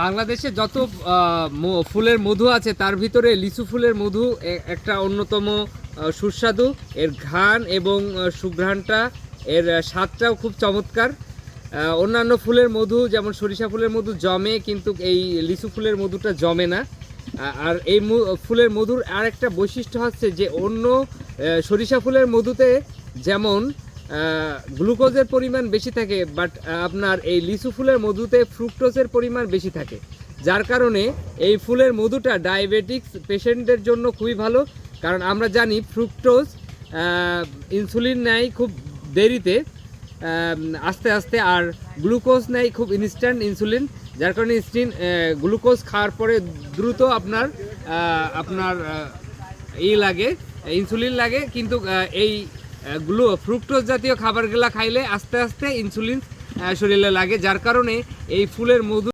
বাংলাদেশে যত ফুলের মধু আছে, তার ভিতরে লিচু ফুলের মধু একটা অন্যতম সুস্বাদু। এর ঘ্রাণ এবং সুঘ্রাণটা, এর স্বাদটাও খুব চমৎকার। অন্যান্য ফুলের মধু, যেমন সরিষা ফুলের মধু জমে, কিন্তু এই লিচু ফুলের মধুটা জমে না। আর এই ফুলের মধুর আর একটা বৈশিষ্ট্য হচ্ছে যে অন্য সরিষা ফুলের মধুতে যেমন গ্লুকোজের পরিমাণ বেশি থাকে বাট আপনার এই লিচু ফুলের মধুতে ফ্রুক্টোজের পরিমাণ বেশি থাকে। যার কারণে এই ফুলের মধুটা ডায়াবেটিক্স পেশেন্টদের জন্য খুবই ভালো, কারণ আমরা জানি ফ্রুক্টোজ ইনসুলিন নেয় খুব দেরিতে আস্তে আস্তে, আর গ্লুকোজ নেয় খুব ইনস্ট্যান্ট ইনসুলিন যার কারণে ইনস্টিন গ্লুকোজ খাওয়ার পরে দ্রুত আপনার আপনার ই লাগে ইনসুলিন লাগে, কিন্তু এই গ্লু ফ্রুক্টোজ জাতীয় খাবারগুলো খাইলে আস্তে আস্তে ইনসুলিন শরীরে লাগে। যার কারণে এই ফুলের মধু